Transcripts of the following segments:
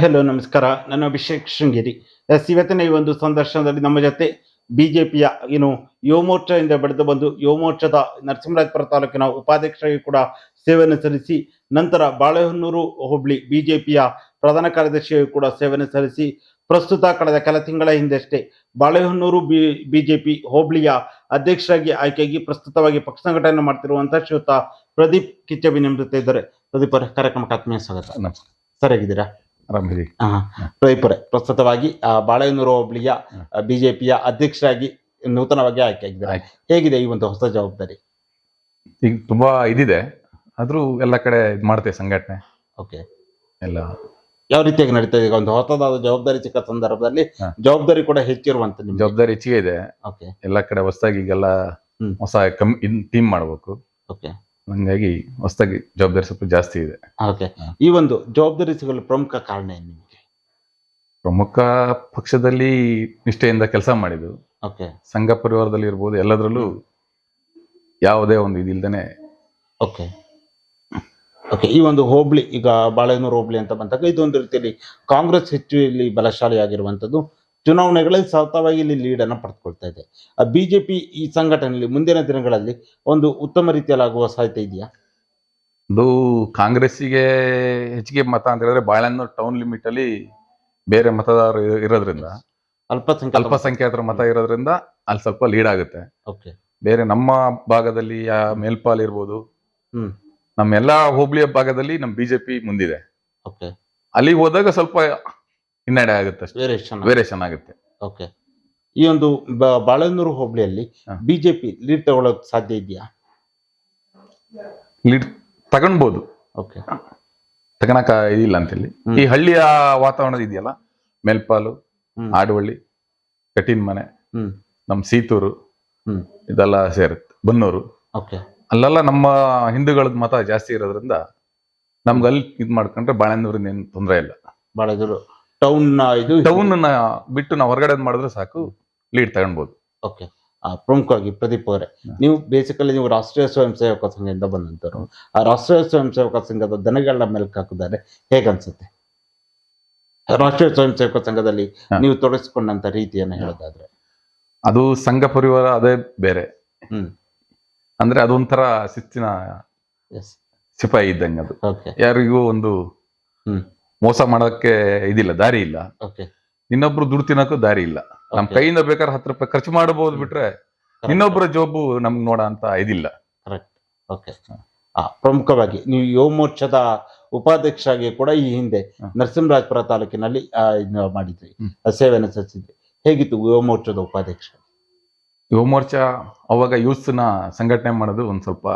Hello ನಮಸ್ಕಾರ. ನಾನು Abhishek Sringeri. S ಇವತ್ತಿನ ಈ ಒಂದು ಸಂದರ್ಶನದಲ್ಲಿ ನಮ್ಮ ಜೊತೆ ಬಿಜೆಪಿಯ ಏನು ಯುವ ಮೋರ್ಚಾದಿಂದ ಬೆಳೆದು ಬಂದು ಯುವಮೋರ್ಚಾದ ನರಸಿಂಹರಾಜಪುರ ತಾಲೂಕಿನ ಉಪಾಧ್ಯಕ್ಷರಾಗಿ ಕೂಡ ಸೇವೆಯನ್ನು ಸಲ್ಲಿಸಿ ನಂತರ ಬಾಳೆಹೊನ್ನೂರು ಹೋಬಳಿ ಬಿಜೆಪಿಯ ಪ್ರಧಾನ ಕಾರ್ಯದರ್ಶಿಯಾಗಿ ಕೂಡ ಸೇವೆಯನ್ನು ಸಲ್ಲಿಸಿ ಪ್ರಸ್ತುತ ಕಳೆದ ಕೆಲ ತಿಂಗಳ ಹಿಂದಷ್ಟೇ ಬಾಳೆಹೊನ್ನೂರು ಬಿ ಬಿಜೆಪಿ ಹೋಬಳಿಯ ಅಧ್ಯಕ್ಷರಾಗಿ ಆಯ್ಕೆಯಾಗಿ ಪ್ರಸ್ತುತವಾಗಿ ಪಕ್ಷ ಸಂಘಟನೆ ಮಾಡ್ತಿರುವಂತಹ ಶ್ರೀಯುತ ಪ್ರದೀಪ್ ಕಿಚ್ಚಬಿ ಇದ್ದಾರೆ. ಪ್ರದೀಪ್ ಅವರೇ ಕಾರ್ಯಕ್ರಮಕ್ಕೆ ಆತ್ಮೀಯ ಸ್ವಾಗತ. ಸರಿಯಾಗಿದ್ದೀರಾ? ಪ್ರದೀಪುರೆ ಪ್ರಸ್ತುತವಾಗಿ ಬಾಳೆಹೊನ್ನೂರು ಹೋಬಳಿಯ ಬಿಜೆಪಿಯ ಅಧ್ಯಕ್ಷರಾಗಿ ನೂತನವಾಗಿ ಆಯ್ಕೆಯಾಗಿದ್ದಾರೆ. ಹೇಗಿದೆ ಈ ಒಂದು ಹೊಸ ಜವಾಬ್ದಾರಿ? ಈಗ ತುಂಬಾ ಇದಿದೆ. ಆದ್ರೂ ಎಲ್ಲ ಕಡೆ ಇದು ಮಾಡ್ತೇವೆ ಸಂಘಟನೆ. ಓಕೆ. ಎಲ್ಲ. ಯಾವ ರೀತಿಯಾಗಿ ನಡೀತಾ ಇದೆ ಈಗ ಒಂದು ಹೊಸದಾದ ಜವಾಬ್ದಾರಿ ಚಿಕ್ಕ ಸಂದರ್ಭದಲ್ಲಿ ಜವಾಬ್ದಾರಿ ಕೂಡ ಹೆಚ್ಚಿರುವಂತ ನಿಮ್ಮ ಜವಾಬ್ದಾರಿ ಹೆಚ್ಚಿಗೆ ಇದೆ. ಓಕೆ. ಎಲ್ಲ ಕಡೆ ಹೊಸದಾಗಿ ಈಗೆಲ್ಲ. ಹೊಸ ಕಮ್ ಟೀಮ್ ಮಾಡಬೇಕು. ಓಕೆ. ಹಂಗಾಗಿ ಹೊಸದಾಗಿ ಜವಾಬ್ದಾರಿ ಸ್ವಲ್ಪ ಜಾಸ್ತಿ ಇದೆ. ಓಕೆ ಈ ಒಂದು ಜವಾಬ್ದಾರಿ ಸಿಗಲು ಪ್ರಮುಖ ಕಾರಣ ಏನು ನಿಮಗೆ? ಪ್ರಮುಖ ಪಕ್ಷದಲ್ಲಿ ನಿಷ್ಠೆಯಿಂದ ಕೆಲಸ ಮಾಡಿದ್ದು. ಓಕೆ ಸಂಘ ಪರಿವಾರದಲ್ಲಿ ಇರ್ಬೋದು ಎಲ್ಲದರಲ್ಲೂ ಯಾವುದೇ ಒಂದು ಇದಿಲ್ದೇನೆ ಓಕೆ ಓಕೆ ಈ ಒಂದು ಹೋಬಳಿ ಈಗ ಬಾಳೆನೂರು ಹೋಬಳಿ ಅಂತ ಬಂದಾಗ ಇದೊಂದು ರೀತಿಯಲ್ಲಿ ಕಾಂಗ್ರೆಸ್ ಹೆಚ್ಚು ಇಲ್ಲಿ ಬಲಶಾಲಿಯಾಗಿರುವಂಥದ್ದು. ಚುನಾವಣೆಗಳಲ್ಲಿ ಸತತವಾಗಿ ಇಲ್ಲಿ ಲೀಡನ್ನು ಪಡೆದುಕೊಳ್ತಾ ಇದೆ. ಪಿ ಈ ಸಂಘಟನೆಯಲ್ಲಿ ಮುಂದಿನ ದಿನಗಳಲ್ಲಿ ಒಂದು ಉತ್ತಮ ರೀತಿಯಲ್ಲಿ ಆಗುವ ಸಾಧ್ಯತೆ ಇದೆಯಾ? ಒಂದು ಕಾಂಗ್ರೆಸ್ಸಿಗೆ ಹೆಚ್ಚಿಗೆ ಮತ ಅಂತ ಹೇಳಿದ್ರೆ ಬಾಳೆಹಣ್ಣು ಟೌನ್ ಲಿಮಿಟಲ್ಲಿ ಬೇರೆ ಮತದಾರರು ಇರೋದ್ರಿಂದ ಅಲ್ಪಸಂಖ್ಯಾತ ಅಲ್ಪಸಂಖ್ಯಾತರ ಮತ ಇರೋದ್ರಿಂದ ಅಲ್ಲಿ ಸ್ವಲ್ಪ ಲೀಡ್ ಆಗುತ್ತೆ. ಓಕೆ ಬೇರೆ ನಮ್ಮ ಭಾಗದಲ್ಲಿ ಆ ಮೇಲ್ಪಾಲ್ ಇರ್ಬೋದು. ಹ್ಮ್. ನಮ್ಮ ಎಲ್ಲಾ ಹೋಬಳಿಯ ಭಾಗದಲ್ಲಿ ನಮ್ಮ ಬಿಜೆಪಿ ಮುಂದಿದೆ. ಓಕೆ ಅಲ್ಲಿಗೆ ಹೋದಾಗ ಸ್ವಲ್ಪ ಹಿನ್ನಡೆ ಆಗುತ್ತೆ ವೇರಿಯೇಷನ್ ವೇರಿಯೇಷನ್ ಆಗುತ್ತೆ. ಓಕೆ ಈ ಒಂದು ಬಾಳೆನೂರು ಬಾಳೆಹೊನ್ನೂರು ಹೋಬಳಿಯಲ್ಲಿ ಬಿಜೆಪಿ ಲೀಡ್ ತಗೊಳಕ್ ಸಾಧ್ಯ ಇದೆಯಾ? ಲೀಡ್ ತಗೊಳ್ಬೋದು ಓಕೆ ತಗೊಳಕ ಇದಿಲ್ಲ ಅಂತೇಳಿ. ಹೇಳಿ ಈ ಹಳ್ಳಿಯ ವಾತಾವರಣ ಇದೆಯಲ್ಲ ಮೇಲ್ಪಾಲು ಹ್ಮ್. ಆಡುವಳ್ಳಿ ಕಟೀನ್ ಮನೆ ಹ್ಮ್. ನಮ್ಮ ಸೀತೂರು ಹ್ಮ್. ಇದೆಲ್ಲ ಸೇರುತ್ತೆ ಬನ್ನೂರು. ಓಕೆ ಅಲ್ಲೆಲ್ಲ ನಮ್ಮ ಹಿಂದೂಗಳ ಮತ ಜಾಸ್ತಿ ಇರೋದ್ರಿಂದ ನಮ್ಗೆ ಅಲ್ಲಿ ಇದ್ ಮಾಡ್ಕೊಂಡ್ರೆ ಬಾಳೆನೂರಿಂದ ಏನು ತೊಂದರೆ ಇಲ್ಲ. ಬಹಳ ದೂರ ಟೌನ್ ಇದು ಟೌನ್ ಬಿಟ್ಟು ನಾವು ಹೊರಗಡೆ ಮಾಡಿದ್ರೆ ಸಾಕು ಲೀಡ್ ತಗೊಳ್ಬಹುದು ಓಕೆ. ಆ, ಪ್ರಮುಖವಾಗಿ ಪ್ರದೀಪ್ ಅವರೇ. ನೀವು ಬೇಸಿಕಲಿ ನೀವು ರಾಷ್ಟ್ರೀಯ ಸ್ವಯಂ ಸೇವಕ ಸಂಘದಿಂದ ಬಂದಂತವ್ರು. ಆ ರಾಷ್ಟ್ರೀಯ ಸ್ವಯಂ ಸೇವಕ ಸಂಘದ ದನಗಳ ಮೆಲ್ಕ್ ಹಾಕಿದ್ದಾರೆ ಹೇಗನ್ಸುತ್ತೆ? ರಾಷ್ಟ್ರೀಯ ಸ್ವಯಂ ಸೇವಕ ಸಂಘದಲ್ಲಿ ನೀವು ತೊಡಗಿಸಿಕೊಂಡಂತ ರೀತಿಯನ್ನು ಹೇಳೋದಾದ್ರೆ. ಅದು ಸಂಘ ಪರಿವಾರ ಅದೇ ಬೇರೆ. ಹ್ಮ್. ಅಂದ್ರೆ ಅದೊಂಥರ ಶಿಸ್ತಿನ ಸಿಪಾಯಿ ಇದ್ದಂಗೆ ಅದು. ಓಕೆ. ಯಾರಿಗೂ ಒಂದು. ಮೋಸ ಮಾಡೋಕ್ಕೆ ಇದಿಲ್ಲ ದಾರಿ ಇಲ್ಲ. ಓಕೆ ಇನ್ನೊಬ್ರು ದುಡ್ಡು ತಿನ್ನೋಕ್ಕೂ ದಾರಿ ಇಲ್ಲ. ನಮ್ ಕೈಯಿಂದ ಬೇಕಾದ್ರೆ ಹತ್ತು ರೂಪಾಯಿ ಖರ್ಚು ಮಾಡಬಹುದು ಬಿಟ್ರೆ ಇನ್ನೊಬ್ಬರ ಜೋಬು ನಮ್ಗೆ ನೋಡ ಅಂತ ಇದಿಲ್ಲ. ಓಕೆ ಆ, ಪ್ರಮುಖವಾಗಿ ನೀವು ಯುವ ಮೋರ್ಚಾದ ಉಪಾಧ್ಯಕ್ಷರಾಗಿ ಕೂಡ ಈ ಹಿಂದೆ. ನರಸಿಂಹರಾಜಪುರ ತಾಲೂಕಿನಲ್ಲಿ ಮಾಡಿದ್ರಿ. ಸೇವೆಯನ್ನು ಸಲ್ಲಿಸಿದ್ರಿ. ಹೇಗಿತ್ತು ಯುವ ಮೋರ್ಚಾದ ಉಪಾಧ್ಯಕ್ಷ ಯುವ ಮೋರ್ಚಾ ಅವಾಗ ಯೂತ್ಸ್ನ ಸಂಘಟನೆ ಮಾಡೋದು ಒಂದ್ ಸ್ವಲ್ಪ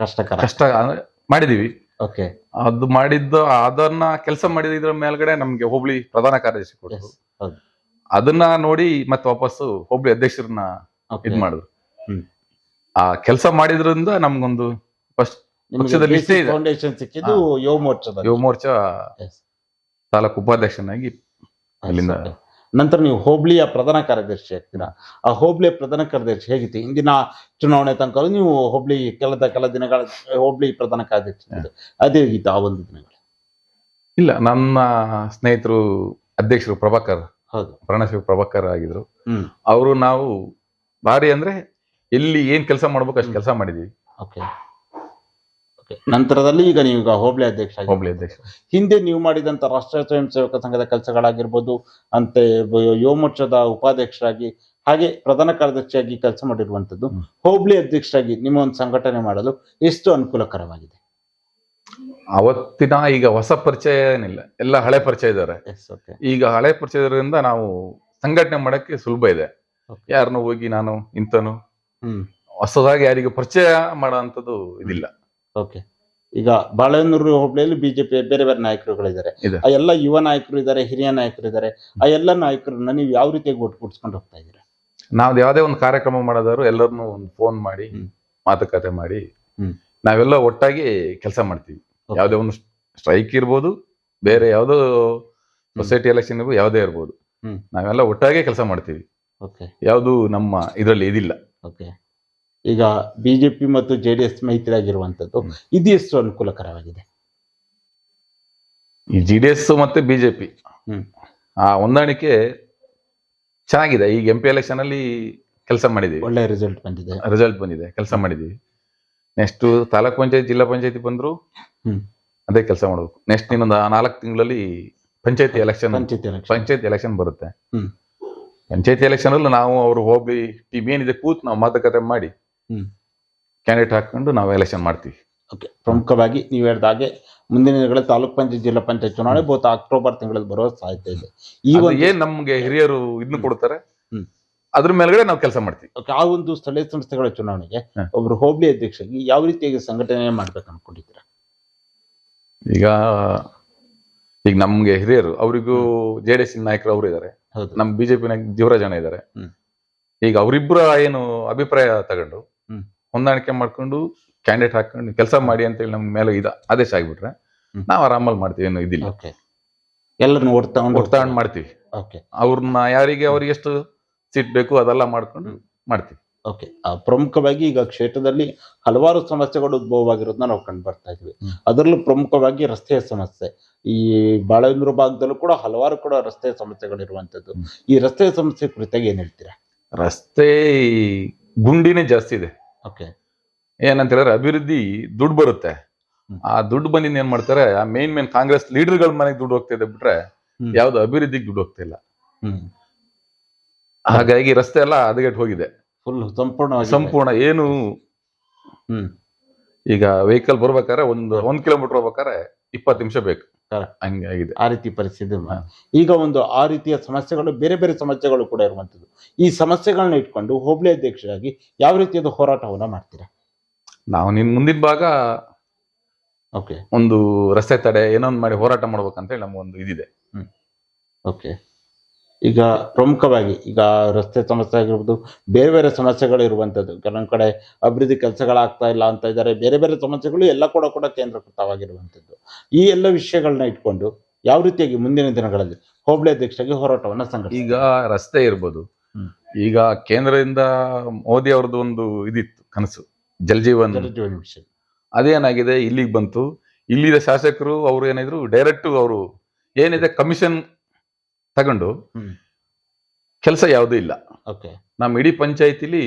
ಕಷ್ಟಕರ. ಕಷ್ಟ ಅಂದ್ರೆ ಮಾಡಿದೀವಿ. ಅದು ಮಾಡಿದ್ದು ಅದನ್ನ ಕೆಲಸ ಮಾಡಿದ್ರ ಮೇಲ್ಗಡೆ ನಮ್ಗೆ ಹೋಬಳಿ ಪ್ರಧಾನ ಕಾರ್ಯದರ್ಶಿ ಕೊಟ್ಟರು ಅದನ್ನ ನೋಡಿ ಮತ್ತೆ ವಾಪಸ್ಸು ಹೋಬಳಿ ಅಧ್ಯಕ್ಷರನ್ನ ಓಕೆ ಇದ್ ಮಾಡಿದ್ರು. ಆ ಕೆಲಸ ಮಾಡಿದ್ರಿಂದ ನಮ್ಗೊಂದು ಫಸ್ಟ್ ಫೌಂಡೇಶನ್ ಸಿಕ್ಕಿದ್ದು ಯುವ ಮೋರ್ಚಾ ಯುವ ಮೋರ್ಚಾ ತಾಲೂಕು ಉಪಾಧ್ಯಕ್ಷನಾಗಿ ಅಲ್ಲಿಂದ. ನಂತರ ನೀವು ಹೋಬಳಿಯ ಪ್ರಧಾನ ಕಾರ್ಯದರ್ಶಿ ಆಗ್ತೀರಾ. ಆ ಹೋಬಳಿಯ ಪ್ರಧಾನ ಕಾರ್ಯದರ್ಶಿ ಹೇಗಿತ್ತು ಇಂದಿನ ಚುನಾವಣೆ ತನಕ ನೀವು ಹೋಬಳಿ ಕೆಲದ ಕೆಲ ದಿನಗಳ ಹೋಬಳಿ ಪ್ರಧಾನ ಕಾರ್ಯದರ್ಶಿ. ಅದೇ ಹೇಗಿತ್ತು ಆ ಒಂದು ದಿನಗಳು. ಇಲ್ಲ ನನ್ನ ಸ್ನೇಹಿತರು ಅಧ್ಯಕ್ಷರು ಪ್ರಭಾಕರ್ ಹೌದು. ಪ್ರಣಶಿವ ಪ್ರಭಾಕರ್ ಆಗಿದ್ರು. ಅವರು ನಾವು ಭಾರಿ ಅಂದ್ರೆ ಎಲ್ಲಿ ಏನ್ ಕೆಲಸ ಮಾಡ್ಬೇಕು ಅಷ್ಟು ಕೆಲಸ ಮಾಡಿದೀವಿ. ಓಕೆ. ನಂತರದಲ್ಲಿ ಈಗ ನೀವು ಈಗ ಹೋಬಳಿ ಅಧ್ಯಕ್ಷ. ಹೋಬಳಿ ಅಧ್ಯಕ್ಷ. ಹಿಂದೆ ನೀವು ಮಾಡಿದಂತ ರಾಷ್ಟ್ರೀಯ ಸ್ವಯಂ ಸೇವಕ ಸಂಘದ ಕೆಲಸಗಳಾಗಿರ್ಬೋದು ಅಂತೆ ಯುವಮೋರ್ಚಾದ ಯುವ ಮೋರ್ಚಾದ ಉಪಾಧ್ಯಕ್ಷರಾಗಿ ಹಾಗೆ ಪ್ರಧಾನ ಕಾರ್ಯದರ್ಶಿಯಾಗಿ ಕೆಲಸ ಮಾಡಿರುವಂತದ್ದು ಹೋಬ್ಳಿ ಅಧ್ಯಕ್ಷರಾಗಿ ನಿಮ್ಮ ಒಂದು ಸಂಘಟನೆ ಮಾಡಲು ಎಷ್ಟು ಅನುಕೂಲಕರವಾಗಿದೆ? ಅವತ್ತಿನ ಈಗ ಹೊಸ ಪರಿಚಯ ಏನಿಲ್ಲ ಎಲ್ಲ ಹಳೆ ಪರಿಚಯ ಇದ್ದಾರೆ. ಈಗ ಹಳೆ ಪರಿಚಯದಿಂದ ನಾವು ಸಂಘಟನೆ ಮಾಡಕ್ಕೆ ಸುಲಭ ಇದೆ. ಯಾರನ್ನು ಹೋಗಿ ನಾನು ಇಂತನು ಹ್ಮ್. ಹೊಸದಾಗಿ ಯಾರಿಗೂ ಪರಿಚಯ ಮಾಡುವಂಥದ್ದು ಇದಿಲ್ಲ. ಓಕೆ. ಈಗ ಬಾಳೆನೂರು ಹೋಬಳಿಯಲ್ಲಿ ಬಿಜೆಪಿ ಬೇರೆ ಬೇರೆ ನಾಯಕರುಗಳಿದ್ದಾರೆ. ಇದೆ. ಆ ಎಲ್ಲ ಯುವ ನಾಯಕರು ಇದ್ದಾರೆ ಹಿರಿಯ ನಾಯಕರು ಇದ್ದಾರೆ ಆ ಎಲ್ಲ ನಾಯಕರನ್ನ ನೀವು ಯಾವ ರೀತಿಯಾಗಿ ಒಟ್ಟುಗೂಡಿಸ್ಕೊಂಡು ಹೋಗ್ತಾ ಇದ್ದೀರಾ? ನಾವು ಯಾವುದೇ ಒಂದು ಕಾರ್ಯಕ್ರಮ ಮಾಡೋದಾದ್ರು ಎಲ್ಲರನ್ನು ಒಂದು ಫೋನ್ ಮಾಡಿ ಹ್ಮ್. ಮಾತುಕತೆ ಮಾಡಿ ಹ್ಮ್. ನಾವೆಲ್ಲ ಒಟ್ಟಾಗಿ ಕೆಲಸ ಮಾಡ್ತೀವಿ. Okay. ಯಾವುದೇ ಒಂದು ಸ್ಟ್ರೈಕ್ ಇರ್ಬೋದು ಬೇರೆ ಯಾವುದೋ ಸೊಸೈಟಿ ಎಲೆಕ್ಷನ್ ಇರ್ಬೋದು ಯಾವುದೇ ಇರ್ಬೋದು. ಹ್ಮ್. ನಾವೆಲ್ಲ ಒಟ್ಟಾಗೆ ಕೆಲಸ ಮಾಡ್ತೀವಿ. ಓಕೆ. ಯಾವುದು ನಮ್ಮ ಇದರಲ್ಲಿ ಇದಿಲ್ಲ. ಓಕೆ. ಈಗ ಬಿ ಜೆ ಪಿ ಮತ್ತು ಜೆ ಡಿ ಎಸ್ ಮೈತ್ರಿ ಆಗಿರುವಂತದ್ದು ಇದು ಎಷ್ಟು ಅನುಕೂಲಕರವಾಗಿದೆ. ಈ ಜಿ ಡಿ ಎಸ್ ಮತ್ತೆ ಬಿಜೆಪಿ. ಪಿ ಆ ಹೊಂದಾಣಿಕೆ ಚೆನ್ನಾಗಿದೆ. ಈಗ ಎಂ ಪಿ ಎಲೆಕ್ಷನಲ್ಲಿ ಕೆಲಸ ಮಾಡಿದೀವಿ ಒಳ್ಳೆ ರಿಸಲ್ಟ್ ಬಂದಿದೆ. ರಿಸಲ್ಟ್ ಬಂದಿದೆ. ಕೆಲಸ ಮಾಡಿದೀವಿ ನೆಕ್ಸ್ಟ್ ತಾಲೂಕ್ ಪಂಚಾಯತ್ ಜಿಲ್ಲಾ ಪಂಚಾಯತಿ ಬಂದರು. ಅದೇ ಕೆಲಸ ಮಾಡಬೇಕು. ನೆಕ್ಸ್ಟ್ ಇನ್ನೊಂದು ನಾಲ್ಕು ತಿಂಗಳಲ್ಲಿ ಪಂಚಾಯತಿ ಎಲೆಕ್ಷನ್ ಪಂಚಾಯತ್ ಎಲೆಕ್ಷನ್ ಬರುತ್ತೆ. ಪಂಚಾಯತಿ ಎಲೆಕ್ಷನ್ ಅಲ್ಲಿ ನಾವು ಅವ್ರು ಹೋಗಿ ಟೀಮ್ ಏನಿದೆ ಕೂತ್ ನಾವು ಮಾತುಕತೆ ಮಾಡಿ. ಕ್ಯಾಂಡಿಡೇಟ್ ಹಾಕೊಂಡು ನಾವು ಎಲೆಕ್ಷನ್ ಮಾಡ್ತೀವಿ. ಓಕೆ ಪ್ರಮುಖವಾಗಿ ನೀವು ಹೇಳಿದ ಹಾಗೆ ಮುಂದಿನ ದಿನಗಳ ತಾಲೂಕ್ ಪಂಚಾಯತ್ ಜಿಲ್ಲಾ ಪಂಚಾಯತ್ ಚುನಾವಣೆ ಬಹುತ ಅಕ್ಟೋಬರ್ ತಿಂಗಳಲ್ಲಿ ಬರೋ ಸಾಧ್ಯತೆ ಇದೆ. ಈ ಒಂದು ಏನ್ ನಮ್ಗೆ ಹಿರಿಯರು ಇದನ್ನು ಕೊಡ್ತಾರೆ? ಹ್ಮ್. ಅದ್ರ ಮೇಲ್ಗಡೆ ನಾವು ಕೆಲಸ ಮಾಡ್ತೀವಿ. ಓಕೆ, ಆ ಒಂದು ಸ್ಥಳೀಯ ಸಂಸ್ಥೆಗಳ ಚುನಾವಣೆಗೆ. ಒಬ್ರು ಹೋಬಳಿ ಅಧ್ಯಕ್ಷರಾಗಿ ಯಾವ ರೀತಿಯಾಗಿ ಸಂಘಟನೆ ಮಾಡ್ಬೇಕು ಅನ್ಕೊಂಡಿದ್ದೀರಾ? ಈಗ ಈಗ ನಮ್ಗೆ ಹಿರಿಯರು ಅವರಿಗೂ ಜೆ ಡಿ ಎಸ್ ನಾಯಕರು ಅವರು ಇದ್ದಾರೆ ನಮ್ ಬಿಜೆಪಿ ನಾಯಕ ದೇವರಾಜ್ ಜನ ಇದ್ದಾರೆ ಹ್ಮ್. ಈಗ ಅವರಿಬ್ಬರ ಏನು ಅಭಿಪ್ರಾಯ ತಗೊಂಡು. ಹೊಂದಾಣಿಕೆ ಮಾಡ್ಕೊಂಡು ಕ್ಯಾಂಡಿಡೇಟ್ ಹಾಕೊಂಡು ಕೆಲಸ ಮಾಡಿ ಅಂತ ಹೇಳಿ ನಮ್ ಮೇಲೆ ಇದು ಆದೇಶ ಆಗಿಬಿಟ್ರೆ ನಾವು ಆರಾಮಲ್ಲಿ ಮಾಡ್ತೀವಿ ಏನು ಇದಿಲ್ಲ. ಓಕೆ ಎಲ್ಲರನ್ನು ಓಡ್ತಾ ತಗೊಂಡು ಮಾಡ್ತೀವಿ. ಓಕೆ ಅವ್ರನ್ನ ಯಾರಿಗೆ ಅವ್ರಿಗೆ ಎಷ್ಟು ಸೀಟ್ ಬೇಕು ಅದೆಲ್ಲ ಮಾಡ್ಕೊಂಡು ಮಾಡ್ತೀವಿ. ಓಕೆ ಪ್ರಮುಖವಾಗಿ ಈಗ ಕ್ಷೇತ್ರದಲ್ಲಿ ಹಲವಾರು ಸಮಸ್ಯೆಗಳು ಉದ್ಭವವಾಗಿರೋದನ್ನ ನಾವು ಕಂಡು ಬರ್ತಾ ಇದ್ವಿ. ಅದರಲ್ಲೂ ಪ್ರಮುಖವಾಗಿ ರಸ್ತೆಯ ಸಮಸ್ಯೆ. ಈ ಬಾಳೆಂದ್ರ ಭಾಗದಲ್ಲೂ ಕೂಡ ಹಲವಾರು ಕೂಡ ರಸ್ತೆಯ ಸಮಸ್ಯೆಗಳಿರುವಂತದ್ದು ಹ್ಮ್. ಈ ರಸ್ತೆಯ ಸಮಸ್ಯೆ ಕುರಿತಾಗಿ ಏನ್ ಹೇಳ್ತೀರಾ? ರಸ್ತೆ ಗುಂಡಿನೇ ಜಾಸ್ತಿ ಇದೆ. ಏನಂತ ಹೇಳಿದ್ರೆ ಅಭಿವೃದ್ಧಿ ದುಡ್ಡು ಬರುತ್ತೆ. ಆ ದುಡ್ಡು ಬಂದಿನ ಏನ್ ಮಾಡ್ತಾರೆ ಆ ಮೇನ್ ಮೇನ್ ಕಾಂಗ್ರೆಸ್ ಲೀಡರ್ಗಳ ಮನೆಗೆ ದುಡ್ಡು ಹೋಗ್ತಾ ಇದೆ ಬಿಟ್ರೆ ಯಾವ್ದು ಅಭಿವೃದ್ಧಿಗೆ ದುಡ್ಡು ಹೋಗ್ತಾ ಇಲ್ಲ. ಹಾಗಾಗಿ ರಸ್ತೆ ಎಲ್ಲ ಹದಗೆಟ್ಟು ಹೋಗಿದೆ. ಫುಲ್ ಸಂಪೂರ್ಣ ಸಂಪೂರ್ಣ ಏನು ಈಗ ವೆಹಿಕಲ್ ಬರ್ಬೇಕಾದ್ರೆ ಒಂದು ಒಂದ್ ಕಿಲೋಮೀಟರ್ ಹೋಗ್ಬೇಕಾದ್ರೆ ಇಪ್ಪತ್ತು ನಿಮಿಷ ಬೇಕು. Correct. ಹಂಗೆ ಆಗಿದೆ ಆ ರೀತಿ ಪರಿಸ್ಥಿತಿ ಈಗ ಒಂದು ಆ ರೀತಿಯ ಸಮಸ್ಯೆಗಳು ಬೇರೆ ಬೇರೆ ಸಮಸ್ಯೆಗಳು ಕೂಡ ಇರುವಂಥದ್ದು. ಈ ಸಮಸ್ಯೆಗಳನ್ನ ಇಟ್ಕೊಂಡು ಹೋಬಳಿ ಅಧ್ಯಕ್ಷರಾಗಿ ಯಾವ ರೀತಿಯಾದ ಹೋರಾಟವನ್ನ ಮಾಡ್ತೀರಾ? ನಾವು ನಿನ್ ಮುಂದಿನ ಭಾಗ ಓಕೆ. ಒಂದು ರಸ್ತೆ ತಡೆ ಏನೊಂದು ಮಾಡಿ ಹೋರಾಟ ಮಾಡ್ಬೇಕಂತ ಹೇಳಿ ನಮ್ಗೊಂದು ಇದಿದೆ. ಓಕೆ. ಈಗ ಪ್ರಮುಖವಾಗಿ ಈಗ ರಸ್ತೆ ಸಮಸ್ಯೆ ಆಗಿರ್ಬೋದು ಬೇರೆ ಬೇರೆ ಸಮಸ್ಯೆಗಳು ಇರುವಂಥದ್ದು ಕೆಲವೊಂದು ಕಡೆ ಅಭಿವೃದ್ಧಿ ಕೆಲಸಗಳಾಗ್ತಾ ಇಲ್ಲ ಅಂತ ಇದ್ದಾರೆ. ಬೇರೆ ಬೇರೆ ಸಮಸ್ಯೆಗಳು ಎಲ್ಲ ಕೂಡ ಕೂಡ ಕೇಂದ್ರೀಕೃತವಾಗಿರುವಂಥದ್ದು. ಈ ಎಲ್ಲ ವಿಷಯಗಳನ್ನ ಇಟ್ಕೊಂಡು ಯಾವ ರೀತಿಯಾಗಿ ಮುಂದಿನ ದಿನಗಳಲ್ಲಿ ಹೋಬಳಿ ಅಧ್ಯಕ್ಷರಿಗೆ ಹೋರಾಟವನ್ನು ಸಂಘ ಈಗ ರಸ್ತೆ ಇರ್ಬೋದು. ಈಗ ಕೇಂದ್ರದಿಂದ ಮೋದಿ ಅವ್ರದ್ದು ಒಂದು ಇದಿತ್ತು ಕನಸು. ಜಲ್ ಜೀವನ್. ಜಲಜೀವನ ವಿಷಯ ಅದೇನಾಗಿದೆ? ಇಲ್ಲಿಗೆ ಬಂತು. ಇಲ್ಲಿದ ಶಾಸಕರು ಅವರು ಏನಿದ್ರು? ಡೈರೆಕ್ಟ್ ಅವರು ಏನಿದೆ? ಕಮಿಷನ್ ತಗೊಂಡು ಕೆಲಸ ಯಾವುದೂ ಇಲ್ಲ. ಓಕೆ. ನಮ್ಮ ಇಡೀ ಪಂಚಾಯತಿಲಿ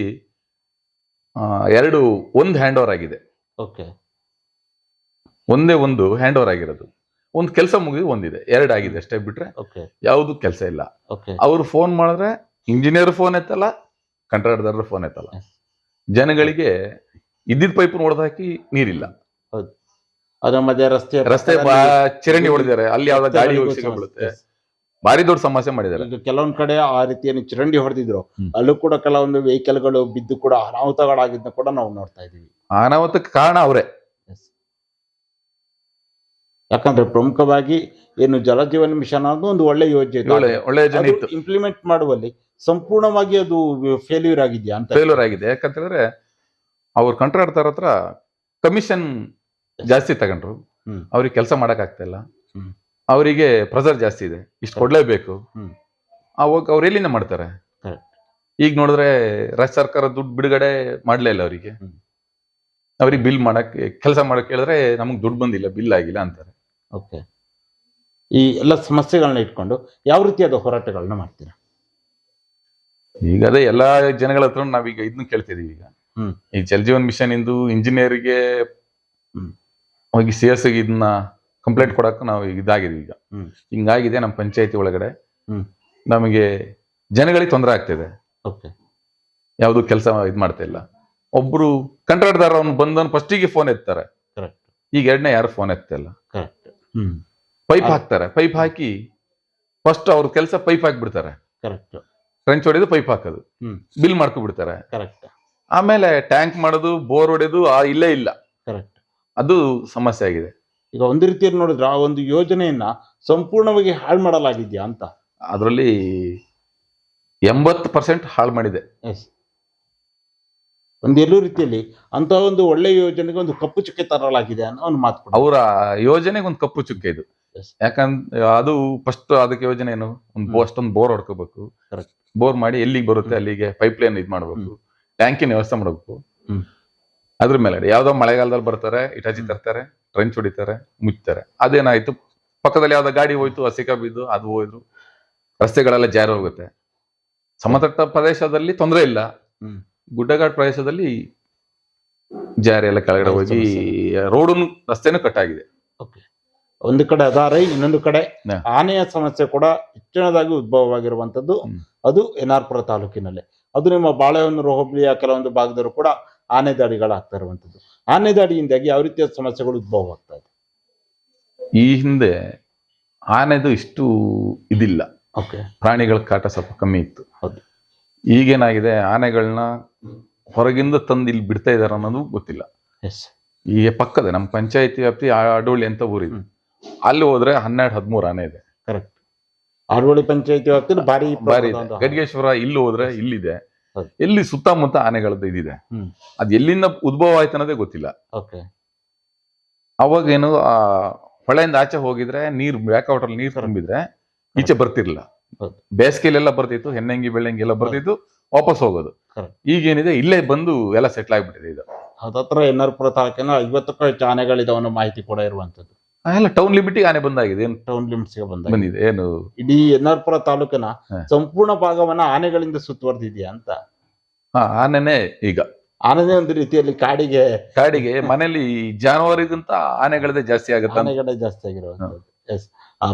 ಎರಡು ಒಂದು ಹ್ಯಾಂಡ್ ಓವರ್ ಆಗಿದೆ. ಓಕೆ. ಒಂದೇ ಒಂದು ಹ್ಯಾಂಡ್ ಓವರ್ ಆಗಿರೋದು. ಒಂದು ಕೆಲಸ ಮುಗಿದು ಒಂದಿದೆ. ಎರಡು ಆಗಿದೆ ಅಷ್ಟೇ ಬಿಟ್ರೆ ಯಾವುದು ಕೆಲಸ ಇಲ್ಲ. ಓಕೆ. ಅವ್ರು ಫೋನ್ ಮಾಡಿದ್ರೆ ಇಂಜಿನಿಯರ್ ಫೋನ್ ಎತ್ತಲ್ಲ ಕಂಟ್ರಾಕ್ಟರ್ ಫೋನ್ ಎತ್ತಲ್ಲ. ಜನಗಳಿಗೆ ಇದ್ದಿದ್ದ ಪೈಪ್ ಹಾಕಿ ನೀರಿಲ್ಲ. ಅದ್ರ ಮಧ್ಯೆ ರಸ್ತೆ ರಸ್ತೆ ಚರಂಡಿ ಹೊಡೆದಿದ್ದಾರೆ. ಅಲ್ಲಿ ಯಾವ್ದೋ ಗಾಡಿ ಹೋಗಿ ಸಿಕ್ಕಾಬಿಡುತ್ತೆ ಭಾರಿ ದೊಡ್ಡ ಸಮಸ್ಯೆ ಮಾಡಿದ್ದಾರೆ. ಈಗ ಕೆಲವೊಂದ್ ಕಡೆ ಆ ರೀತಿಯನ್ನು ಚರಂಡಿ ಹೊಡೆದಿದ್ರು. ಅಲ್ಲೂ ಕೂಡ ಕೆಲವೊಂದು ವೆಹಿಕಲ್ಗಳು ಬಿದ್ದು ಕೂಡ ಅನಾಹುತಗಳಾಗಿದ್ದ ಕೂಡ ನಾವು ನೋಡ್ತಾ ಇದೀವಿ ಅನಾಹುತಕ್ಕೆ ಕಾರಣ ಅವರೇ. ಯಾಕಂದ್ರೆ ಪ್ರಮುಖವಾಗಿ ಏನು ಜಲಜೀವನ ಮಿಷನ್ ಅನ್ನೋದು ಒಂದು ಒಳ್ಳೆ ಯೋಜನೆ ಒಳ್ಳೆ ಒಳ್ಳೆ ಇತ್ತು. ಇಂಪ್ಲಿಮೆಂಟ್ ಮಾಡುವಲ್ಲಿ ಸಂಪೂರ್ಣವಾಗಿ ಅದು ಫೇಲ್ಯೂರ್ ಆಗಿದೆಯಾ ಅಂತ. ಫೇಲ್ಯೂರ್ ಆಗಿದೆ. ಯಾಕಂತ ಹೇಳಿದ್ರೆ ಅವ್ರು ಕಂಟ್ರಾಕ್ಟರ್ ಹತ್ರ ಕಮಿಷನ್ ಜಾಸ್ತಿ ತಗೊಂಡ್ರು. ಹ್ಮ್. ಅವ್ರಿಗೆ ಕೆಲಸ ಮಾಡಕ್ ಆಗ್ತಾ ಇಲ್ಲ. ಹ್ಮ್. ಅವರಿಗೆ ಪ್ರೆಸರ್ ಜಾಸ್ತಿ ಇದೆ. ಇಷ್ಟು ಕೊಡ್ಲೇಬೇಕು. ಹ್ಮ್. ಅವಾಗ ಅವ್ರು ಎಲ್ಲಿಂದ ಮಾಡ್ತಾರೆ? ಈಗ ನೋಡಿದ್ರೆ ರಾಜ್ಯ ಸರ್ಕಾರ ದುಡ್ಡು ಬಿಡುಗಡೆ ಮಾಡ್ಲೇ ಇಲ್ಲ ಅವರಿಗೆ. ಅವ್ರಿಗೆ ಬಿಲ್ ಮಾಡಕ್ಕೆ ಕೆಲಸ ಮಾಡಕ್ ಹೇಳಿದ್ರೆ ನಮಗೆ ದುಡ್ಡು ಬಂದಿಲ್ಲ ಬಿಲ್ ಆಗಿಲ್ಲ ಅಂತಾರೆ. ಓಕೆ ಈ ಎಲ್ಲ ಸಮಸ್ಯೆಗಳನ್ನ ಇಟ್ಕೊಂಡು ಯಾವ ರೀತಿಯಾದ ಹೋರಾಟಗಳನ್ನ ಮಾಡ್ತೀರಾ? ಈಗ ಅದೇ ಎಲ್ಲಾ ಜನಗಳ ಹತ್ರ ನಾವೀಗ ಇದನ್ನ ಕೇಳ್ತಿದೀವಿ ಈಗ. ಹ್ಮ್. ಈ ಜಲ್ ಜೀವನ್ ಮಿಷನ್ ಇಂದು ಇಂಜಿನಿಯರ್ಗೆ. ಹೋಗಿ ಸಿ ಎಸ್ ಇದನ್ನ ಕಂಪ್ಲೇಂಟ್ ಕೊಡಕ್ಕೆ ನಾವು ಈಗ. ಇದಾಗಿದೀವಿ ಈಗ ಹಿಂಗಾಗಿದೆ ನಮ್ಮ ಪಂಚಾಯತಿ ಒಳಗಡೆ. ನಮಗೆ ಜನಗಳಿಗೆ ತೊಂದರೆ ಆಗ್ತಿದೆ. ಓಕೆ. ಯಾವುದು ಕೆಲಸ ಇದು ಮಾಡ್ತಾ ಇಲ್ಲ. ಒಬ್ರು ಕಂಟ್ರಾಕ್ಟರ್ ಅವ್ನು ಬಂದವನು ಫಸ್ಟಿಗೆ ಫೋನ್ ಎತ್ತಾರೆ. ಈಗ ಎರಡನೇ ಯಾರು ಫೋನ್ ಎತ್ತಿಲ್ಲ ಇಲ್ಲ. ಕರೆಕ್ಟ್ ಹ್ಮ್. ಪೈಪ್ ಹಾಕ್ತಾರೆ. ಪೈಪ್ ಹಾಕಿ ಫಸ್ಟ್ ಅವ್ರ ಕೆಲಸ ಪೈಪ್ ಹಾಕ್ಬಿಡ್ತಾರೆ. ಕರೆಕ್ಟ್ ಟ್ರೆಂಚ್ ಹೊಡೆದು ಪೈಪ್ ಹಾಕೋದು. ಬಿಲ್ ಮಾಡ್ಕೊಬಿಡ್ತಾರೆ. ಕರೆಕ್ಟ್ ಆಮೇಲೆ ಟ್ಯಾಂಕ್ ಮಾಡೋದು ಬೋರ್ ಹೊಡೆದು ಆ ಇಲ್ಲೇ ಇಲ್ಲ. ಕರೆಕ್ಟ್ ಅದು ಸಮಸ್ಯೆ ಆಗಿದೆ. ಈಗ ಒಂದು ರೀತಿಯಲ್ಲಿ ನೋಡಿದ್ರೆ ಆ ಒಂದು ಯೋಜನೆಯನ್ನ ಸಂಪೂರ್ಣವಾಗಿ ಹಾಳು ಮಾಡಲಾಗಿದೆಯಾ ಅಂತ? ಅದರಲ್ಲಿ ಎಂಬತ್ತು ಪರ್ಸೆಂಟ್ ಹಾಳು ಮಾಡಿದೆ. ಎಸ್. ಒಂದು ಎಲ್ಲೂ ರೀತಿಯಲ್ಲಿ ಅಂತ ಒಂದು ಒಳ್ಳೆ ಯೋಜನೆಗೆ ಒಂದು ಕಪ್ಪು ಚುಕ್ಕೆ ತರಲಾಗಿದೆ ಅನ್ನೋ ಒಂದು ಮಾತು ಕೂಡ. ಅವರ ಯೋಜನೆಗೆ ಒಂದು ಕಪ್ಪು ಚುಕ್ಕೆ ಇದು. Yes. ಯಾಕಂದ್ರೆ ಅದು ಫಸ್ಟ್ ಅದಕ್ಕೆ ಯೋಜನೆ ಏನು? ಒಂದು ಹ್ಮ್. ಅಷ್ಟೊಂದು ಬೋರ್ ಹೊಡ್ಕೋಬೇಕು. Correct. ಬೋರ್ ಮಾಡಿ ಎಲ್ಲಿಗೆ ಬರುತ್ತೆ ಅಲ್ಲಿಗೆ ಪೈಪ್ ಲೈನ್ ಇದು ಮಾಡಬೇಕು. ಟ್ಯಾಂಕಿನ ವ್ಯವಸ್ಥೆ ಮಾಡಬೇಕು. ಹ್ಮ್. ಅದ್ರ ಮೇಲೆ ಯಾವ್ದೋ ಮಳೆಗಾಲದಲ್ಲಿ ಬರ್ತಾರೆ ಇಟಾಚಿ ತರ್ತಾರೆ ಟ್ರೆಂಚ್ ಹೊಡಿತಾರೆ ಮುಚ್ತಾರೆ ಅದೇನಾಯ್ತು? ಪಕ್ಕದಲ್ಲಿ ಯಾವ್ದೋ ಗಾಡಿ ಹೋಯ್ತು ಹಸಿಕ ಬಿದ್ದು ಅದು ಹೋಯ್ತು ರಸ್ತೆಗಳೆಲ್ಲ ಜಾರಿ ಹೋಗುತ್ತೆ. ಸಮತಟ್ಟ ಪ್ರದೇಶದಲ್ಲಿ ತೊಂದರೆ ಇಲ್ಲ. ಗುಡ್ಡಗಾಡ್ ಪ್ರದೇಶದಲ್ಲಿ ಜಾರಿ ಎಲ್ಲ ಕೆಳಗಡೆ ಹೋಗಿ ರೋಡ್ ರಸ್ತೆನೂ ಕಟ್ ಆಗಿದೆ. ಒಂದು ಕಡೆ ಅದಾರೆ ಇನ್ನೊಂದು ಕಡೆ. ಆನೆಯ ಸಮಸ್ಯೆ ಕೂಡ ಹೆಚ್ಚಿನದಾಗಿ ಉದ್ಭವವಾಗಿರುವಂತದ್ದು. ಅದು ಎನ್ಆರ್ಪುರ ತಾಲೂಕಿನಲ್ಲಿ. ಅದು ನಿಮ್ಮ ಬಾಳೆಹೊನ್ನೂರು ಹೋಬಳಿಯ ಕೆಲವೊಂದು ಭಾಗದಲ್ಲೂ ಕೂಡ ಆನೆ ದಾಳಿಗಳಾಗ್ತಾ ಇರುವಂತದ್ದು ಆನೆ ದಾಡಿಯಿಂದಾಗಿ ಯಾವ ರೀತಿಯ ಸಮಸ್ಯೆಗಳು ಉದ್ಭವ ಆಗ್ತಾ ಇದೆ? ಈ ಹಿಂದೆ ಆನೆದು ಇಷ್ಟು ಇದಿಲ್ಲ. ಓಕೆ. ಪ್ರಾಣಿಗಳ ಕಾಟ ಸ್ವಲ್ಪ ಕಮ್ಮಿ ಇತ್ತು. ಹೌದು. ಈಗೇನಾಗಿದೆ? ಆನೆಗಳನ್ನ ಹೊರಗಿಂದ ತಂದು ಇಲ್ಲಿ ಬಿಡ್ತಾ ಇದಾರೆ ಅನ್ನೋದು ಗೊತ್ತಿಲ್ಲ. ಎಸ್. ಈಗ ಪಕ್ಕದ ನಮ್ಮ ಪಂಚಾಯತಿ ವ್ಯಾಪ್ತಿ ಅಡೋಳಿ ಅಂತ ಊರಿದೆ. ಅಲ್ಲಿ ಹೋದ್ರೆ ಹನ್ನೆರಡು ಹದಿಮೂರು ಆನೆ ಇದೆ. ಕರೆಕ್ಟ್. ಆಡೋಳಿ ಪಂಚಾಯತಿ ವ್ಯಾಪ್ತಿ ಭಾರಿ ಇದೆ. ಗಡಿಗೇಶ್ವರ ಇಲ್ಲಿ ಹೋದ್ರೆ ಇಲ್ಲಿದೆ. ಎಲ್ಲಿ ಸುತ್ತಮುತ್ತ ಆನೆಗಳದ್ದು ಇದಿದೆ. ಅದ್ ಎಲ್ಲಿಂದ ಉದ್ಭವ ಆಯ್ತು ಅನ್ನೋದೇ ಗೊತ್ತಿಲ್ಲ. ಓಕೆ. ಅವಾಗೇನು ಆ ಹೊಳೆಯಿಂದ ಆಚೆ ಹೋಗಿದ್ರೆ ನೀರ್ ಬ್ಯಾಕ್ ಅಲ್ಲಿ ನೀರ್ ತುಂಬಿದ್ರೆ ಈಚೆ ಬರ್ತಿರ್ಲಿಲ್ಲ. ಬೇಸಿಗೆಲೆಲ್ಲ ಬರ್ತಿತ್ತು ಹೆಣ್ಣಂಗಿ ಬೆಳ್ಳಂಗಿ ಎಲ್ಲ ಬರ್ತಿತ್ತು ವಾಪಸ್ ಹೋಗೋದು. ಈಗ ಈಗೇನಿದೆ ಇಲ್ಲೇ ಬಂದು ಎಲ್ಲ ಸೆಟ್ಲ್ ಆಗ್ಬಿಟ್ಟಿದೆ ಇದು. ಹತ್ತತ್ರ ಎನ್ಆರ್ಪುರ ತಾಲೂಕಿನ ಐವತ್ತಕ್ಕೂ ಹೆಚ್ಚು ಆನೆಗಳಿದಾವೆ ಅನ್ನೋ ಮಾಹಿತಿ ಕೂಡ ಇರುವಂತದ್ದು ಎಲ್ಲ ಟೌನ್ ಲಿಮಿಟ್ಗೆ ಆನೆ ಬಂದಾಗಿದೆ. ಏನು ಟೌನ್ ಲಿಮಿಟ್ಸ್ಗೆ ಬಂದ ಬಂದಿದೆ? ಏನು? ಇಡೀ ಎನ್ನಾರ್ಪುರ ತಾಲೂಕಿನ ಹ. ಸಂಪೂರ್ಣ ಭಾಗವನ್ನ ಆನೆಗಳಿಂದ ಸುತ್ತುವರೆದಿದೆಯಾ ಅಂತ. ಹಾ ಆನೆನೆ ಈಗ. ಆನೆನೇ ಒಂದು ರೀತಿಯಲ್ಲಿ ಕಾಡಿಗೆ. ಕಾಡಿಗೆ ಮನೇಲಿ ಜಾನುವಾರಿಗಿಂತ ಆನೆಗಳದೇ ಜಾಸ್ತಿ ಆಗುತ್ತೆ? ಅಂತ ಆನೆಗಳೇ ಜಾಸ್ತಿ ಆಗಿರುವಂತದ್ದು ಎಸ್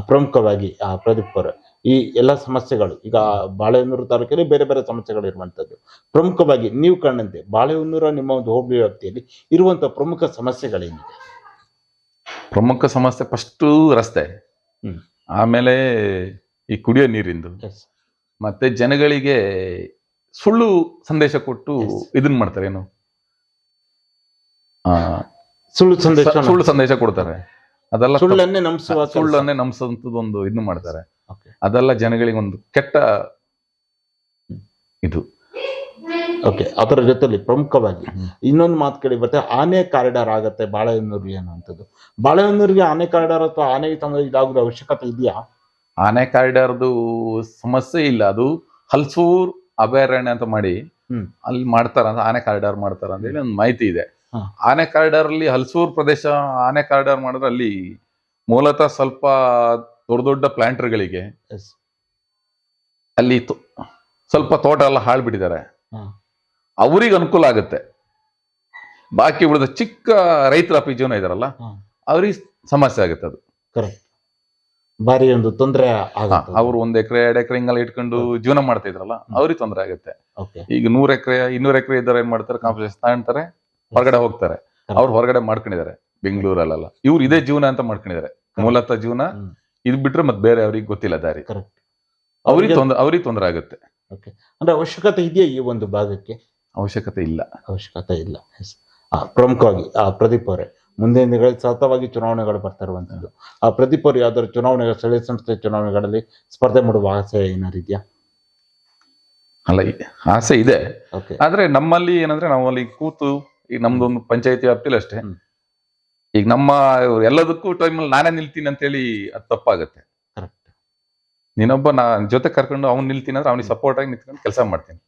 ಪ್ರಮುಖವಾಗಿ ಆ ಪ್ರದೀಪ್ ಅವರು ಈ ಎಲ್ಲ ಸಮಸ್ಯೆಗಳು ಈಗ ಬಾಳೆಹೊನ್ನೂರು ತಾಲೂಕಲ್ಲಿ ಬೇರೆ ಬೇರೆ ಸಮಸ್ಯೆಗಳು ಇರುವಂತದ್ದು ಪ್ರಮುಖವಾಗಿ ನೀವು ಕಂಡಂತೆ ಬಾಳೆಹೊನ್ನೂರ ನಿಮ್ಮ ಒಂದು ಹೋಬಳಿ ವ್ಯಾಪ್ತಿಯಲ್ಲಿ ಇರುವಂತಹ ಪ್ರಮುಖ ಸಮಸ್ಯೆಗಳೇನಿದೆ? ಪ್ರಮುಖ ಸಮಸ್ಯೆ ಫಸ್ಟ್ ರಸ್ತೆ. ಆಮೇಲೆ ಈ ಕುಡಿಯೋ ನೀರಿಂದು. ಮತ್ತೆ ಜನಗಳಿಗೆ ಸುಳ್ಳು ಸಂದೇಶ ಕೊಟ್ಟು ಇದನ್ನ ಇದನ್ ಮಾಡ್ತಾರೆ ಏನು ಆ, ಸುಳ್ಳು ಸಂದೇಶ ಸುಳ್ಳು ಸಂದೇಶ ಕೊಡ್ತಾರೆ. ಅದೆಲ್ಲ ಸುಳ್ಳನ್ನೇ ನಂಬಿಸುವ. ಸುಳ್ಳನ್ನೇ ನಂಬಿಸಂತದ್ದು ಒಂದು ಇದನ್ನ ಮಾಡ್ತಾರೆ. ಅದೆಲ್ಲ ಜನಗಳಿಗೆ ಒಂದು ಕೆಟ್ಟ ಇದು. ಓಕೆ ಅದರ ಜೊತೆಲಿ ಪ್ರಮುಖವಾಗಿ ಇನ್ನೊಂದು ಮಾತು ಕೇಳಿ ಬರುತ್ತೆ ಆನೆ ಕಾರಿಡಾರ್ ಆಗತ್ತೆ ಬಾಳೆಹೊನ್ನೂರಿಗೆ ಅನ್ನುವಂಥದ್ದು ಬಾಳೆಹೊನ್ನೂರಿಗೆ ಆನೆ ಕಾರಿಡಾರ್ ಅಥವಾ ಆನೆ ತಂದ್ರೆ ಇದಾಗುವ ಅವಶ್ಯಕತೆ ಇದೆಯಾ? ಆನೆ ಕಾರಿಡಾರ್ದು ಸಮಸ್ಯೆ ಇಲ್ಲ. ಅದು ಹಲ್ಸೂರ್ ಅಭಯಾರಣ್ಯ ಅಂತ ಮಾಡಿ. ಅಲ್ಲಿ ಮಾಡ್ತಾರ ಅಂತ ಆನೆ ಕಾರಿಡಾರ್ ಮಾಡ್ತಾರ ಅಂತ ಹೇಳಿ ಒಂದು ಮಾಹಿತಿ ಇದೆ. ಆನೆ ಕಾರಿಡಾರ್ ಅಲ್ಲಿ ಹಲ್ಸೂರ್ ಪ್ರದೇಶ ಆನೆ ಕಾರಿಡಾರ್ ಮಾಡಿದ್ರೆ ಅಲ್ಲಿ ಮೂಲತಃ ಸ್ವಲ್ಪ ದೊಡ್ಡ ದೊಡ್ಡ ಪ್ಲಾಂಟರ್ಗಳಿಗೆ ಅಲ್ಲಿ ಸ್ವಲ್ಪ ತೋಟ ಎಲ್ಲ ಹಾಳು ಬಿಟ್ಟಿದ್ದಾರೆ ಹಾ. ಅವ್ರಿಗೆ ಅನುಕೂಲ ಆಗುತ್ತೆ. ಬಾಕಿ ಉಳಿದ ಚಿಕ್ಕ ರೈತರ ಅಪ್ಪಿ ಜೀವನ ಇದಾರಲ್ಲ. ಅವ್ರಿಗೆ ಸಮಸ್ಯೆ ಆಗುತ್ತೆ ಅದು. ಕರೆಕ್ಟ್ ಬಾರಿ ಒಂದು ತೊಂದರೆ ಅವ್ರು ಒಂದ್ ಎಕರೆ ಎರಡ್ ಎಕರೆ ಹಿಂಗೆಲ್ಲ ಇಟ್ಕೊಂಡು ಜೀವನ ಮಾಡ್ತಾ ಇದ್ರಲ್ಲ ಅವ್ರಿಗೆ ತೊಂದರೆ ಆಗುತ್ತೆ. ಈಗ ನೂರ್ ಎಕರೆ ಇನ್ನೂರ್ ಎಕರೆ ಇದ್ದಾರೆ ಏನ್ ಮಾಡ್ತಾರೆ ಕಾಂಪಿಟೇಷನ್ ತಗೊಂತಾರೆ ಹೊರಗಡೆ ಹೋಗ್ತಾರೆ. ಅವ್ರು ಹೊರಗಡೆ ಮಾಡ್ಕೊಂಡಿದ್ದಾರೆ ಬೆಂಗಳೂರಲ್ಲೆಲ್ಲ. ಇವ್ರು ಇದೇ ಜೀವನ ಅಂತ ಮಾಡ್ಕೊಂಡಿದ್ದಾರೆ. ಮೂಲತಃ ಜೀವನ. ಇದ್ ಬಿಟ್ರೆ ಮತ್ತೆ ಬೇರೆ ಅವ್ರಿಗೆ ಗೊತ್ತಿಲ್ಲ ದಾರಿ. ಅವ್ರಿಗೆ ತೊಂದ್ರೆ ಅವ್ರಿಗೆ ತೊಂದರೆ ಆಗುತ್ತೆ. ಅಂದ್ರೆ ಅವಶ್ಯಕತೆ ಇದೆಯಾ ಈ ಒಂದು ಭಾಗಕ್ಕೆ? ಅವಶ್ಯಕತೆ ಇಲ್ಲ. ಅವಶ್ಯಕತೆ ಇಲ್ಲ. ಎಸ್ ಆ ಪ್ರಮುಖವಾಗಿ ಆ ಪ್ರದೀಪ್ ಅವರೇ ಮುಂದಿನ ದಿನಗಳಲ್ಲಿ ಸತತವಾಗಿ ಚುನಾವಣೆಗಳು ಬರ್ತಾ ಇರುವಂತದ್ದು. ಆ ಪ್ರದೀಪ್ ಅವರು ಯಾವ್ದಾದ್ರು ಚುನಾವಣೆ ಸ್ಥಳೀಯ ಸಂಸ್ಥೆ ಚುನಾವಣೆಗಳಲ್ಲಿ ಸ್ಪರ್ಧೆ ಮಾಡುವ ಆಸೆ ಏನಾರು ಇದೆಯಾ? ಅಲ್ಲ ಆಸೆ ಇದೆ. ಓಕೆ ಆದ್ರೆ ನಮ್ಮಲ್ಲಿ ಏನಂದ್ರೆ ನಾವು ಅಲ್ಲಿ ಕೂತು ಈಗ ನಮ್ದೊಂದು ಪಂಚಾಯತಿ ವ್ಯಾಪ್ತಿಲಿ ಅಷ್ಟೇ. ಈಗ ನಮ್ಮ ಎಲ್ಲದಕ್ಕೂ ಟೈಮಲ್ಲಿ ನಾನೇ ನಿಲ್ತೀನಿ ಅಂತೇಳಿ ಅದು ತಪ್ಪಾಗತ್ತೆ. ನೀನೊಬ್ಬ ನಾ ಜೊತೆ ಕರ್ಕೊಂಡು ಅವ್ನು ನಿಲ್ತೀನಿ ಅಂದ್ರೆ ಅವ್ನಿಗೆ ಸಪೋರ್ಟ್ ಆಗಿ ನಿಂತ್ಕೊಂಡು ಕೆಲಸ ಮಾಡ್ತೀನಿ.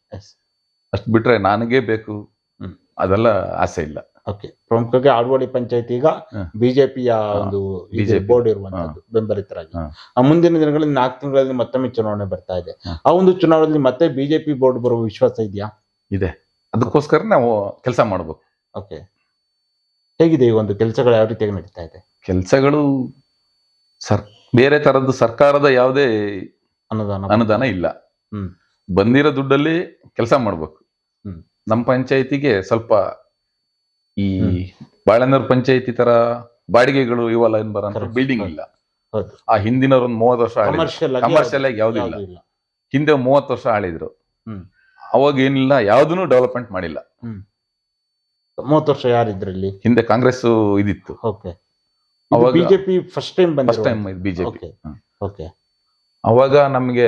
ಅಷ್ಟು ಬಿಟ್ರೆ ನನಗೇ ಬೇಕು. ಹ್ಮ್. ಅದೆಲ್ಲ ಆಸೆ ಇಲ್ಲ. ಓಕೆ ಪ್ರಮುಖವಾಗಿ ಆಡ್ವಾಡಿ ಪಂಚಾಯತಿ ಈಗ. ಬಿಜೆಪಿಯ ಒಂದು. ಬೋರ್ಡ್ ಇರುವಂತದ್ದು ಬೆಂಬಲಿತರಾಗಿ. ಆ ಮುಂದಿನ ದಿನಗಳಲ್ಲಿ ನಾಲ್ಕು ತಿಂಗಳಲ್ಲಿ ಮತ್ತೊಮ್ಮೆ ಚುನಾವಣೆ ಬರ್ತಾ ಇದೆ. ಆ ಒಂದು ಚುನಾವಣೆಯಲ್ಲಿ ಮತ್ತೆ ಬಿಜೆಪಿ ಬೋರ್ಡ್ ಬರುವ ವಿಶ್ವಾಸ ಇದೆಯಾ? ಅದಕ್ಕೋಸ್ಕರ ನಾವು ಕೆಲಸ ಮಾಡಬೇಕು. ಓಕೆ ಹೇಗಿದೆ ಈ ಒಂದು ಕೆಲಸಗಳು ಯಾವ ರೀತಿಯಾಗಿ ನಡೀತಾ ಇದೆ? ಕೆಲಸಗಳು ಸರ್ ಬೇರೆ ತರದ್ದು ಸರ್ಕಾರದ ಯಾವುದೇ ಅನುದಾನ ಅನುದಾನ ಇಲ್ಲ. ಬಂದಿರೋ ದುಡ್ಡಲ್ಲಿ ಕೆಲಸ ಮಾಡ್ಬೇಕು. ನಮ್ಮ ಪಂಚಾಯತಿಗೆ ಸ್ವಲ್ಪ ಈ. ಬಾಳೆನೂರು ಪಂಚಾಯತಿ ತರ ಬಾಡಿಗೆಗಳು ಇವಲ್ಲ ಏನ್ ಬರೋ ಬಿಲ್ಡಿಂಗ್ ಇಲ್ಲ. ಆ ಹಿಂದಿನವ್ರು ಒಂದ್ ಮೂವತ್ತು ವರ್ಷ ಆಳಿದ್ರು. ಕಮರ್ಷಿಯಲ್ ಆಗಿ ಯಾವ್ದು ಇಲ್ಲ. ಹಿಂದೆ ಮೂವತ್ತು ವರ್ಷ ಆಳಿದ್ರು. ಅವಾಗ ಏನಿಲ್ಲ ಯಾವ್ದನ್ನು ಡೆವಲಪ್ಮೆಂಟ್ ಮಾಡಿಲ್ಲ. ಮೂವತ್ತು ವರ್ಷ ಯಾರಿದ್ರಲ್ಲಿ ಹಿಂದೆ ಕಾಂಗ್ರೆಸ್ ಇದಿತ್ತು. ಓಕೆ ಅವಾಗ- BJP first time first time ಇದು ಬಿಜೆಪಿ. ಓಕೆ ಅವಾಗ ನಮ್ಗೆ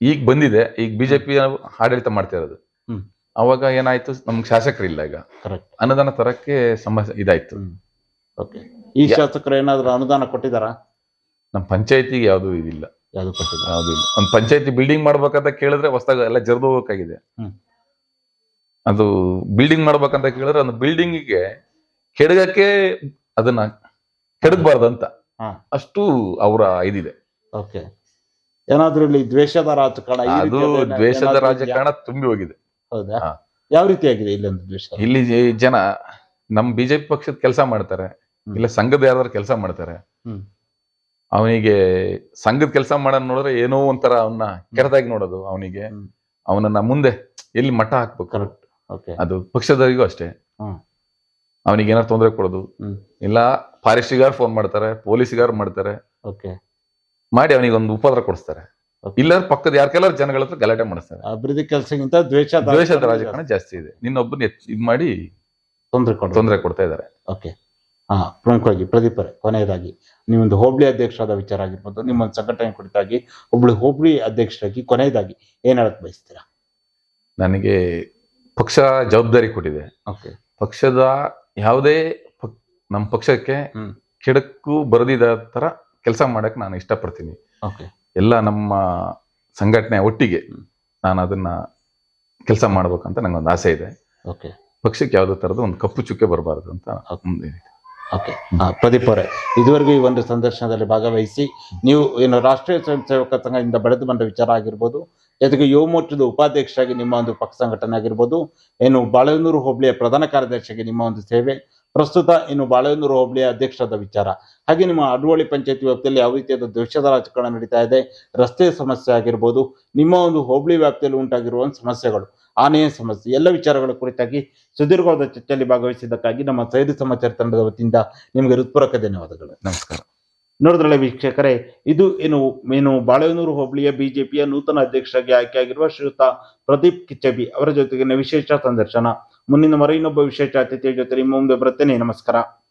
ಈಗ ಬಂದಿದೆ. ಈಗ ಬಿಜೆಪಿ ಆಡಳಿತ ಮಾಡ್ತಾ ಇರೋದು. ಅವಾಗ ಏನಾಯ್ತು? ನಮ್ಗೆ ಶಾಸಕರಿಲ್ಲ ಈಗ. ಕರೆಕ್ಟ್ ಅನುದಾನ ತರಕ್ಕೆ ಸಮಸ್ಯೆ ಇದಾಯ್ತು. ಓಕೆ ಈ ಶಾಸಕರು ಏನಾದ್ರು ಅನುದಾನ ಕೊಟ್ಟಿದಾರ ನಮ್ಮ ಪಂಚಾಯತಿಗೆ ಯಾವುದು ಇದಿಲ್ಲ. ಯಾವುದು ಕೊಟ್ಟಿಲ್ಲ? ಯಾವುದು ಇಲ್ಲ. ಒಂದು ಪಂಚಾಯತಿ ಬಿಲ್ಡಿಂಗ್ ಮಾಡ್ಬೇಕಂತ ಕೇಳಿದ್ರೆ ಹೊಸದಾಗ ಎಲ್ಲ ಜರ್ದು ಹೋಗಬೇಕಾಗಿದೆ. ಅದು ಬಿಲ್ಡಿಂಗ್ ಮಾಡ್ಬೇಕಂತ ಕೇಳಿದ್ರೆ ಒಂದು ಬಿಲ್ಡಿಂಗಿಗೆ ಕೆಡಗಕ್ಕೆ ಅದನ್ನ ಕೆಡಗಬಾರ್ದು ಅಂತ ಅಷ್ಟು ಅವರ ಇದಿದೆ. ಓಕೆ. ಏನಾದ್ರೂ ಇಲ್ಲಿ ದ್ವೇಷದ ರಾಜಕಾರಣ ಈ ಅದು ರೀತಿಯಾದ ದ್ವೇಷದ ಏನಾದ್ರೂ ರಾಜಕಾರಣ ತುಂಬಿ ಹೋಗಿದೆ? ಹೌದಾ? ಹಾ. ಯಾವ ರೀತಿಯಾಗಿದೆ ಇಲ್ಲೊಂದು ದ್ವೇಷ? ಇಲ್ಲಿ ಜ- ಜನ ನಮ್ ಬಿಜೆಪಿ ಪಕ್ಷದ ಕೆಲಸ ಮಾಡ್ತಾರೆ. ಹ್ಮ್. ಇಲ್ಲ ಸಂಘದ ಯಾರಾದ್ರೂ ಕೆಲಸ ಮಾಡ್ತಾರೆ. ಹ್ಮ್. ಅವನಿಗೆ ಸಂಘದ ಕೆಲಸ ಮಾಡೋದ್ ನೋಡಿದ್ರೆ ಏನೋ ಒಂಥರ ಅವನ್ನ ಕೆಟ್ಟದಾಗಿ ನೋಡೋದು ಅವನಿಗೆ. ಹ್ಮ್. ಅವನನ್ನ ಮುಂದೆ ಎಲ್ಲಿ ಮಠ ಹಾಕ್ಬೇಕು. ಕರೆಕ್ಟ್. ಓಕೆ. ಅದು ಪಕ್ಷದವರಿಗೂ ಅಷ್ಟೇ. ಹ್ಮ್. ಅವನಿಗೆ ಏನಾರು ತೊಂದರೆ ಕೊಡೋದು. ಇಲ್ಲ ಫಾರೆಸ್ಟಿಗಾರ್ ಫೋನ್ ಮಾಡ್ತಾರೆ ಪೊಲೀಸ್ಗಾರ್ ಮಾಡ್ತಾರೆ. ಓಕೆ. ಮಾಡಿ ಅವನಿಗೆ ಒಂದು ಉಪದ್ರ ಕೊಡಿಸ್ತಾರೆ. Okay. ಇಲ್ಲ ಪಕ್ಕದ ಯಾರ್ಕೆಲ್ಲ ಜನಗಳ ಹತ್ರ ಗಲಾಟೆ ಮಾಡಿಸ್ತಾರೆ. ಅಭಿವೃದ್ಧಿ ಕೆಲಸಕ್ಕಿಂತ ದ್ವೇಷದ ದ್ವೇಷದ ರಾಜಕಾರಣ ಜಾಸ್ತಿ. ಇದೆ. ನಿನ್ನೊಬ್ಬನ ಇದು ಮಾಡಿ ತೊಂದರೆ ಕೊಡ. ತೊಂದರೆ ಕೊಡ್ತಾ ಇದ್ದಾರೆ. ಓಕೆ. ಹಾ ಪ್ರಮುಖವಾಗಿ ಪ್ರದೀಪರೇ ಕೊನೆಯದಾಗಿ ನೀವೊಂದು ಹೋಬಳಿ ಅಧ್ಯಕ್ಷರಾದ ವಿಚಾರ ಆಗಿರ್ಬೋದು ನಿಮ್ಮೊಂದು ಸಂಘಟನೆ ಕುರಿತಾಗಿ ಒಬ್ಳು ಹೋಬಳಿ ಅಧ್ಯಕ್ಷರಾಗಿ ಕೊನೆಯದಾಗಿ ಏನ್ ಹೇಳಕ್ ಬಯಸ್ತೀರಾ? ನನಗೆ ಪಕ್ಷ ಜವಾಬ್ದಾರಿ ಕೊಟ್ಟಿದೆ. ಓಕೆ. ಪಕ್ಷದ ಯಾವುದೇ ನಮ್ಮ ಪಕ್ಷಕ್ಕೆ. ಕೆಡಕು ಬರದಿದ ತರ ಕೆಲಸ ಮಾಡಕ್ ನಾನು ಇಷ್ಟಪಡ್ತೀನಿ. ಓಕೆ. ಎಲ್ಲ ನಮ್ಮ ಸಂಘಟನೆ ಒಟ್ಟಿಗೆ ನಾನು ಅದನ್ನ ಕೆಲಸ ಮಾಡ್ಬೇಕಂತ ನಂಗೊಂದು ಆಸೆ ಇದೆ. ಓಕೆ. ಪಕ್ಷಕ್ಕೆ ಯಾವುದೇ ತರದ ಒಂದು ಕಪ್ಪು ಚುಕ್ಕೆ ಬರಬಾರದು ಅಂತ. ಓಕೆ. ಪ್ರದೀಪ್ ಅವರೇ ಇದುವರೆಗೂ ಈ ಒಂದು ಸಂದರ್ಶನದಲ್ಲಿ ಭಾಗವಹಿಸಿ ನೀವು ಏನು ರಾಷ್ಟ್ರೀಯ ಸ್ವಯಂ ಸೇವಕ ಸಂಘದಿಂದ ಬೆಳೆದು ಬಂದ ವಿಚಾರ ಆಗಿರ್ಬೋದು ಜೊತೆಗೆ ಯುವ ಮೋರ್ಚಾದ ಉಪಾಧ್ಯಕ್ಷರಾಗಿ ನಿಮ್ಮ ಒಂದು ಪಕ್ಷ ಸಂಘಟನೆ ಆಗಿರ್ಬೋದು ಏನು ಬಾಳೆಹೊನ್ನೂರು ಹೋಬಳಿಯ ಪ್ರಧಾನ ಕಾರ್ಯದರ್ಶಿಯಾಗಿ ನಿಮ್ಮ ಒಂದು ಸೇವೆ. ಪ್ರಸ್ತುತ ಇನ್ನು ಬಾಳೆಹೊನ್ನೂರು ಹೋಬಳಿಯ ಅಧ್ಯಕ್ಷರಾದ ವಿಚಾರ. ಹಾಗೆ ನಿಮ್ಮ ಅಡ್ವಳ್ಳಿ ಪಂಚಾಯತಿ ವ್ಯಾಪ್ತಿಯಲ್ಲಿ ಯಾವ ರೀತಿಯಾದ ದ್ವೇಷದ ರಾಜಕಾರಣ ನಡೀತಾ ಇದೆ, ರಸ್ತೆ ಸಮಸ್ಯೆ ಆಗಿರ್ಬೋದು, ನಿಮ್ಮ ಒಂದು ಹೋಬಳಿ ವ್ಯಾಪ್ತಿಯಲ್ಲಿ ಉಂಟಾಗಿರುವ ಸಮಸ್ಯೆಗಳು, ಆನೆಯ ಸಮಸ್ಯೆ, ಎಲ್ಲ ವಿಚಾರಗಳ ಕುರಿತಾಗಿ ಸುದೀರ್ಘವಾದ ಚರ್ಚೆಯಲ್ಲಿ ಭಾಗವಹಿಸಿದ್ದಕ್ಕಾಗಿ ನಮ್ಮ ಸೈದು ಸಮಾಚಾರ ತಂಡದ ವತಿಯಿಂದ ನಿಮಗೆ ಹೃತ್ಪೂರ್ವಕ ಧನ್ಯವಾದಗಳು. ನಮಸ್ಕಾರ. ನೋಡಿದ್ರಲ್ಲ ವೀಕ್ಷಕರೇ, ಇದು ಏನು ಏನು ಬಾಳೆಹೊನ್ನೂರು ಹೋಬಳಿಯ ಬಿಜೆಪಿಯ ನೂತನ ಅಧ್ಯಕ್ಷರಾಗಿ ಆಯ್ಕೆಯಾಗಿರುವ ಶ್ರೀಯುತ ಪ್ರದೀಪ್ ಕಿಚ್ಚಬಿ ಅವರ ಜೊತೆಗಿನ ವಿಶೇಷ ಸಂದರ್ಶನ. ಮುಂದಿನ ಮರ ಇನ್ನೊಬ್ಬ ವಿಶೇಷ ಅತಿಥಿಯ ಜೊತೆ ನಿಮ್ಮ ಮುಂದೆ ಬರುತ್ತೇನೆ. ನಮಸ್ಕಾರ.